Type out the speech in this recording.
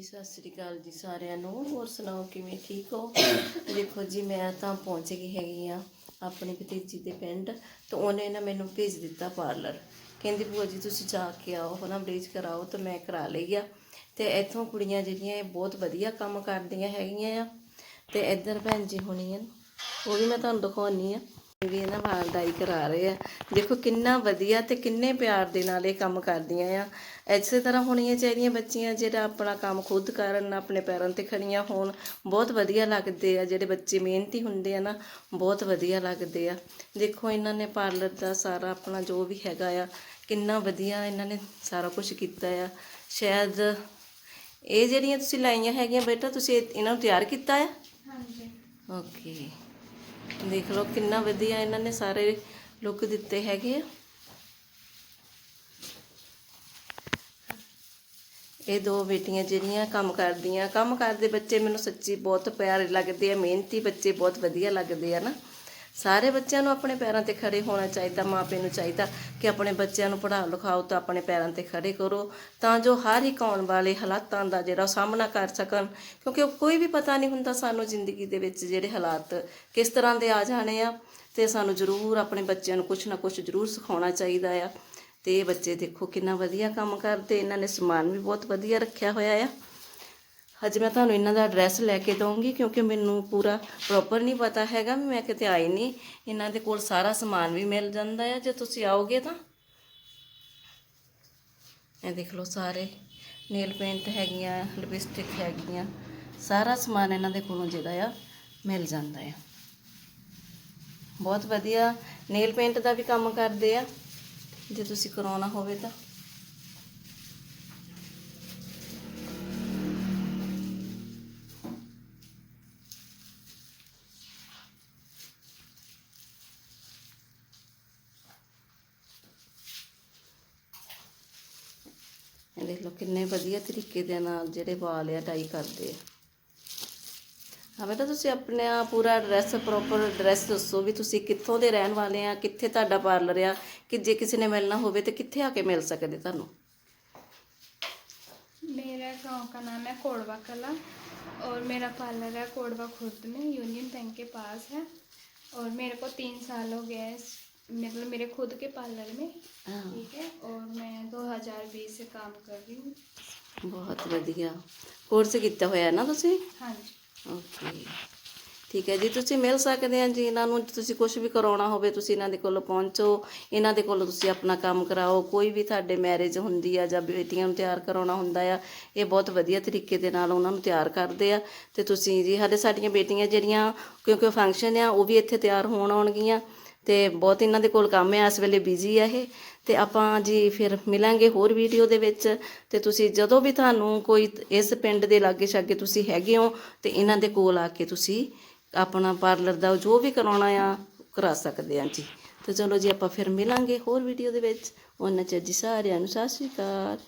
ਜੀ ਸਤਿ ਸ੍ਰੀ ਅਕਾਲ ਜੀ ਸਾਰਿਆਂ ਨੂੰ। ਹੋਰ ਸੁਣਾਓ, ਕਿਵੇਂ ਠੀਕ ਹੋ? ਦੇਖੋ ਜੀ, ਮੈਂ ਤਾਂ ਪਹੁੰਚ ਗਈ ਹੈਗੀ ਆ ਆਪਣੀ ਭਤੀਜੀ ਦੇ ਪਿੰਡ ਤੇ ਉਹਨੇ ਨਾ ਮੈਨੂੰ ਭੇਜ ਦਿੱਤਾ ਪਾਰਲਰ ਕਹਿੰਦੀ, ਭੂਆ ਜੀ, ਤੁਸੀਂ ਜਾ ਕੇ ਆਓ, ਹਨਾ ਬਲੀਚ ਕਰਾਓ ਤੇ ਮੈਂ ਕਰਾ ਲਈ ਆ। ਤੇ ਇੱਥੋਂ ਕੁੜੀਆਂ ਜਿਹੜੀਆਂ ਇਹ ਬਹੁਤ ਵਧੀਆ ਕੰਮ ਕਰਦੀਆਂ ਹੈਗੀਆਂ ਆ। ਤੇ ਇੱਧਰ ਭੈਣ ਜੀ ਹੋਣੀ ਆ, ਉਹ ਵੀ ਮੈਂ ਤੁਹਾਨੂੰ ਦਿਖਾਉਣੀ ਆ। ਵੀ ਇਹਨਾਂ ਵਾਲ ਡਾਈ ਕਰਾ ਰਹੇ ਆ। ਦੇਖੋ ਕਿੰਨਾ ਵਧੀਆ ਤੇ ਕਿੰਨੇ ਪਿਆਰ ਦੇ ਨਾਲ ਇਹ ਕੰਮ ਕਰਦੀਆਂ ਆ। ਇਸੇ ਤਰ੍ਹਾਂ ਹੋਣੀਆਂ ਚਾਹੀਦੀਆਂ ਬੱਚੀਆਂ ਜਿਹੜਾ ਆਪਣਾ ਕੰਮ ਖੁਦ ਕਰਨ ਆਪਣੇ ਪੈਰਾਂ ਤੇ ਖੜੀਆਂ ਹੋਣ ਬਹੁਤ ਵਧੀਆ ਲੱਗਦੇ ਆ। ਜਿਹੜੇ ਬੱਚੇ ਮਿਹਨਤੀ ਹੁੰਦੇ ਆ ਨਾ ਬਹੁਤ ਵਧੀਆ ਲੱਗਦੇ ਆ। ਦੇਖੋ ਇਹਨਾਂ ਨੇ ਪਾਰਲਰ ਦਾ ਸਾਰਾ ਆਪਣਾ ਜੋ ਵੀ ਹੈਗਾ ਆ ਕਿੰਨਾ ਵਧੀਆ ਇਹਨਾਂ ਨੇ ਸਾਰਾ ਕੁਝ ਕੀਤਾ ਆ। ਸ਼ਾਇਦ ਇਹ ਜਿਹੜੀਆਂ ਤੁਸੀਂ ਲਾਈਆਂ ਹੈਗੀਆਂ ਬੇਟਾ ਤੁਸੀਂ ਇਹ- ਇਹਨਾਂ ਨੂੰ ਤਿਆਰ ਕੀਤਾ ਆ? ਹਾਂਜੀ। ਓਕੇ। ਦੇਖ ਲਓ ਕਿੰਨਾ ਵਧੀਆ ਇਹਨਾਂ ਨੇ ਸਾਰੇ ਲੁੱਕ ਦਿੱਤੇ ਹੈਗੇ ਆ। ਇਹ ਦੋ ਬੇਟੀਆਂ ਜਿਹੜੀਆਂ ਕੰਮ ਕਰਦੀਆਂ, ਕੰਮ ਕਰਦੇ ਬੱਚੇ ਮੈਨੂੰ ਸੱਚੀ ਬਹੁਤ ਪਿਆਰੇ ਲੱਗਦੇ ਆ, ਮਿਹਨਤੀ ਬੱਚੇ ਬਹੁਤ ਵਧੀਆ ਲੱਗਦੇ ਆ ਨਾ। ਸਾਰੇ ਬੱਚਿਆਂ ਨੂੰ ਆਪਣੇ ਪੈਰਾਂ ਤੇ ਖੜੇ ਹੋਣਾ ਚਾਹੀਦਾ ਮਾਪੇ ਨੂੰ ਚਾਹੀਦਾ ਕਿ ਆਪਣੇ ਬੱਚਿਆਂ ਨੂੰ ਪੜ੍ਹਾ ਲਿਖਾਓ ਤਾਂ ਆਪਣੇ ਪੈਰਾਂ ਤੇ ਖੜੇ ਕਰੋ, ਤਾਂ ਜੋ ਹਰ ਇੱਕ ਆਉਣ ਵਾਲੇ ਹਾਲਾਤਾਂ ਦਾ ਜਿਹੜਾ ਉਹ ਸਾਹਮਣਾ ਕਰ ਸਕਣ। ਕਿਉਂਕਿ ਉਹ ਕੋਈ ਵੀ ਪਤਾ ਨਹੀਂ ਹੁੰਦਾ ਸਾਨੂੰ ਜ਼ਿੰਦਗੀ ਦੇ ਵਿੱਚ ਜਿਹੜੇ ਹਾਲਾਤ ਕਿਸ ਤਰ੍ਹਾਂ ਦੇ ਆ ਜਾਣੇ ਆ ਤੇ ਸਾਨੂੰ ਜ਼ਰੂਰ ਆਪਣੇ ਬੱਚਿਆਂ ਨੂੰ ਕੁਝ ਨਾ ਕੁਝ ਜ਼ਰੂਰ ਸਿਖਾਉਣਾ ਚਾਹੀਦਾ ਆ। ਤੇ ਬੱਚੇ ਦੇਖੋ ਕਿੰਨਾ ਵਧੀਆ ਕੰਮ ਕਰਦੇ, ਇਹਨਾਂ ਨੇ ਸਮਾਨ ਵੀ ਬਹੁਤ ਵਧੀਆ ਰੱਖਿਆ ਹੋਇਆ ਆ। ਹਜੇ ਮੈਂ ਤੁਹਾਨੂੰ ਇਹਨਾਂ ਦਾ ਐਡਰੈਸ ਲੈ ਕੇ ਦਵਾਂਗੀ ਕਿਉਂਕਿ ਮੈਨੂੰ ਪੂਰਾ ਪ੍ਰੋਪਰ ਨਹੀਂ ਪਤਾ ਹੈਗਾ ਵੀ ਮੈਂ ਕਿਤੇ ਆਈ ਨਹੀਂ। ਇਹਨਾਂ ਦੇ ਕੋਲ ਸਾਰਾ ਸਮਾਨ ਵੀ ਮਿਲ ਜਾਂਦਾ ਹੈ ਜੇ ਤੁਸੀਂ ਆਓਗੇ ਤਾਂ। ਇਹ ਦੇਖ ਲਓ ਸਾਰੇ ਨੇਲ ਪੇਂਟ ਹੈਗੀਆਂ ਲਿਪਸਟਿਕ ਹੈਗੀਆਂ, ਸਾਰਾ ਸਮਾਨ ਇਹਨਾਂ ਦੇ ਕੋਲੋਂ ਜਿਹੜਾ ਆ ਮਿਲ ਜਾਂਦਾ ਆ। ਬਹੁਤ ਵਧੀਆ ਨੇਲ ਪੇਂਟ ਦਾ ਵੀ ਕੰਮ ਕਰਦੇ ਆ। ਜੇ ਤੁਸੀਂ ਕਰਾਉਣਾ ਹੋਵੇ ਤਾਂ। ਦੇਖ ਲਓ ਕਿੰਨੇ ਵਧੀਆ ਤਰੀਕੇ ਦੇ ਨਾਲ ਜਿਹੜੇ ਵਾਲ ਆ ਡਾਈ ਕਰਦੇ ਆ ਹਾਂ ਬੇਟਾ ਤੁਸੀਂ ਆਪਣਾ ਪੂਰਾ ਐਡਰੈਸ ਪ੍ਰੋਪਰ ਐਡਰੈਸ ਦੱਸੋ ਵੀ ਤੁਸੀਂ ਕਿੱਥੋਂ ਦੇ ਰਹਿਣ ਵਾਲੇ ਆ ਕਿੱਥੇ ਤੁਹਾਡਾ ਪਾਰਲਰ ਆ ਕਿ ਜੇ ਕਿਸੇ ਨੇ ਮਿਲਣਾ ਹੋਵੇ ਤੇ ਕਿੱਥੇ ਆ ਕੇ ਮਿਲ ਸਕਦੇ ਤੁਹਾਨੂੰ मेरा गांव का नाम है कोड़वा कला और मेरा पार्लर है कोड़वा खुर्द में यूनियन बैंक के पास है और मेरे को तीन साल हो गए हैं इस- मतलब मेरे खुद के पार्लर में ਹਾਂ ठीक है और मैं 2020 से काम कर रही हूँ ਬਹੁਤ ਵਧੀਆ ਕੋਰਸ ਕੀਤਾ ਹੋਇਆ ਨਾ ਤੁਸੀਂ हाँ जी ਓਕੇ ਠੀਕ ਹੈ ਜੀ ਤੁਸੀਂ ਮਿਲ ਸਕਦੇ ਆ ਜੀ ਇਹਨਾਂ ਨੂੰ ਤੁਸੀਂ ਕੁਝ ਵੀ ਕਰਾਉਣਾ ਹੋਵੇ ਤੁਸੀਂ ਇਹਨਾਂ ਦੇ ਕੋਲ ਪਹੁੰਚੋ ਇਹਨਾਂ ਦੇ ਕੋਲ ਤੁਸੀਂ ਆਪਣਾ ਕੰਮ ਕਰਾਓ ਕੋਈ ਵੀ ਤੁਹਾਡੇ ਮੈਰਿਜ ਹੁੰਦੀ ਆ ਜਾਂ ਬੇਟੀਆਂ ਨੂੰ ਤਿਆਰ ਕਰਾਉਣਾ ਹੁੰਦਾ ਆ ਇਹ ਬਹੁਤ ਵਧੀਆ ਤਰੀਕੇ ਦੇ ਨਾਲ ਉਹਨਾਂ ਨੂੰ ਤਿਆਰ ਕਰਦੇ ਆ ਤੇ ਤੁਸੀਂ ਜੀ ਸਾਡੇ ਸਾਡੀਆਂ ਬੇਟੀਆਂ ਜਿਹੜੀਆਂ ਕਿਉਂਕਿ ਫੰਕਸ਼ਨ ਆ ਉਹ ਵੀ ਇੱਥੇ ਤਿਆਰ ਹੋਣ ਆਉਣਗੀਆਂ ਤੇ ਬਹੁਤ ਇਹਨਾਂ ਦੇ ਕੋਲ ਕੰਮ ਹੈ, ਇਸ ਵੇਲੇ ਬਿਜ਼ੀ ਆ ਇਹ। ਤੇ ਆਪਾਂ ਜੀ ਫਿਰ ਮਿਲਾਂਗੇ ਹੋਰ ਵੀਡੀਓ ਦੇ ਵਿੱਚ। ਤੇ ਤੁਸੀਂ ਜਦੋਂ ਵੀ ਤੁਹਾਨੂੰ ਕੋਈ ਇਸ ਪਿੰਡ ਦੇ ਲਾਗੇ ਛਾਗੇ ਤੁਸੀਂ ਹੈਗੇ ਹੋ, ਤੇ ਇਹਨਾਂ ਦੇ ਕੋਲ ਆ ਕੇ ਤੁਸੀਂ ਆਪਣਾ ਪਾਰਲਰ ਦਾ ਜੋ ਵੀ ਕਰਾਉਣਾ ਆ, ਕਰਾ ਸਕਦੇ ਆ ਜੀ। ਤੇ ਚਲੋ ਜੀ ਆਪਾਂ ਫਿਰ ਮਿਲਾਂਗੇ ਹੋਰ ਵੀਡੀਓ ਦੇ ਵਿੱਚ। ਉਹਨਾਂ ਚਿਰ ਜੀ ਸਾਰਿਆਂ ਨੂੰ ਸਤਿ ਸ਼੍ਰੀ ਅਕਾਲ।